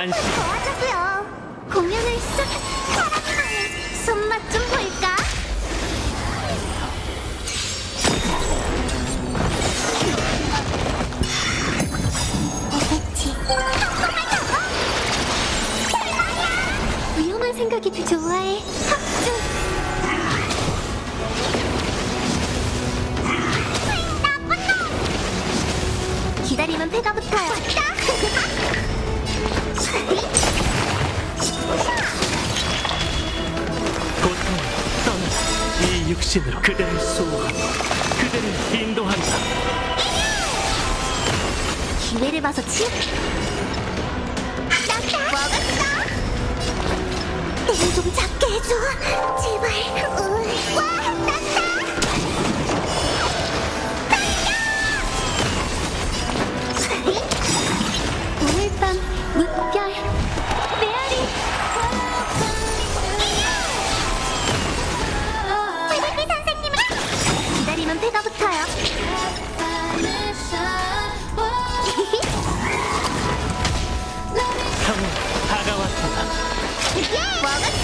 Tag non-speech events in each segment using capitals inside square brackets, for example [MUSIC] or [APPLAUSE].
안심. 도와주고요. 공연을 시작. 손맛 좀 볼까? 오겠지. 위험한 생각이 더 좋아해. 합주. 나쁜 놈. 기다리면 배가 붙어요. 고통 떠나 이 육신으로 그대를 수호하고 그대를 인도한다. 기회를 봐서 치. 먹었어. 내를 좀 작게 해줘. 제발. 으. 와, 났다. 먹었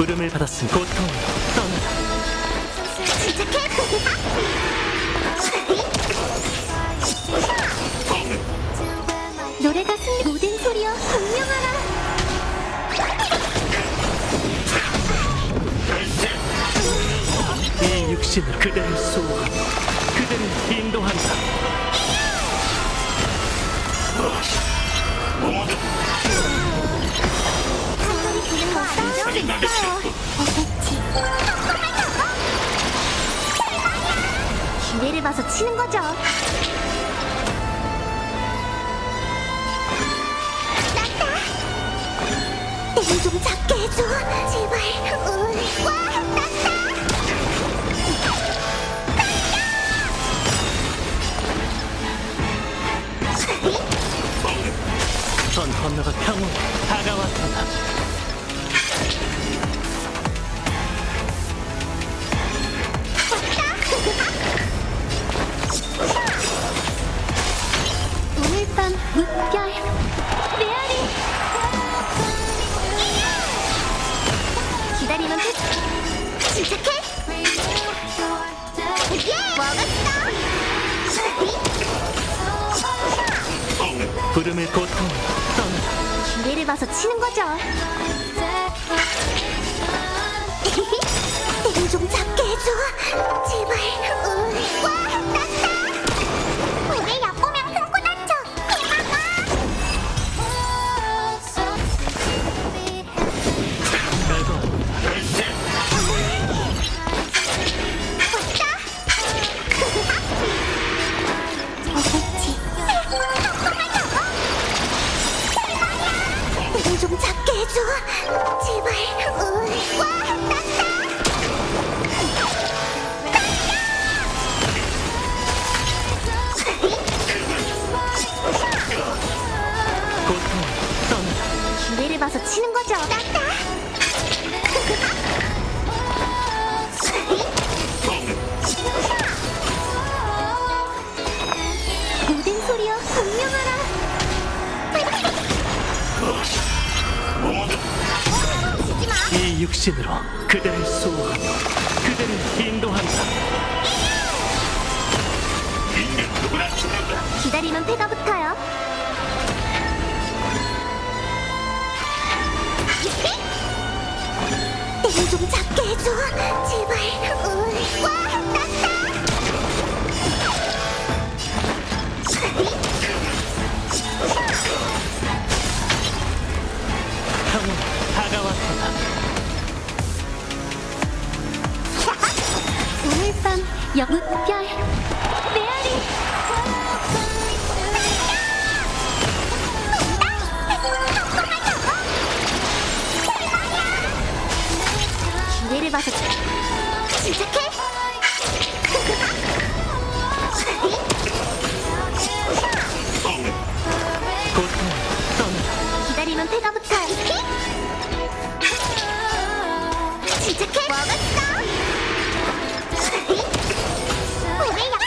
부름을 받았음 고통 떠나라. 노래가 승리 모든 소리여 공명하라. 이 육신으로 그대를 수호하고 그대를 인도 기회를 봐서 치는 거죠. 났다. 내를 좀 작게 해줘. 제발. 으, 와, 났다. 전 건너가 평온 부름을 고통 떠나라. 기회를 봐서 치는 거죠. 내를 [LAUGHS] 좀 작게 해줘. 제발. 으, 와 좀 작게 해줘. 제발. 으, 와, 났다. 고통. 기회를 봐서 치는 거죠. 났다. 모든 소리여 공명하 육신으로 그대를 수호하고 그대를 인도한다. 기다리면 배가 붙어요. 별, 메아리. 기회를 봐서 시작해. 기다리면 패가 붙어. 시작해. 먹었어. [LAUGHS] Mày?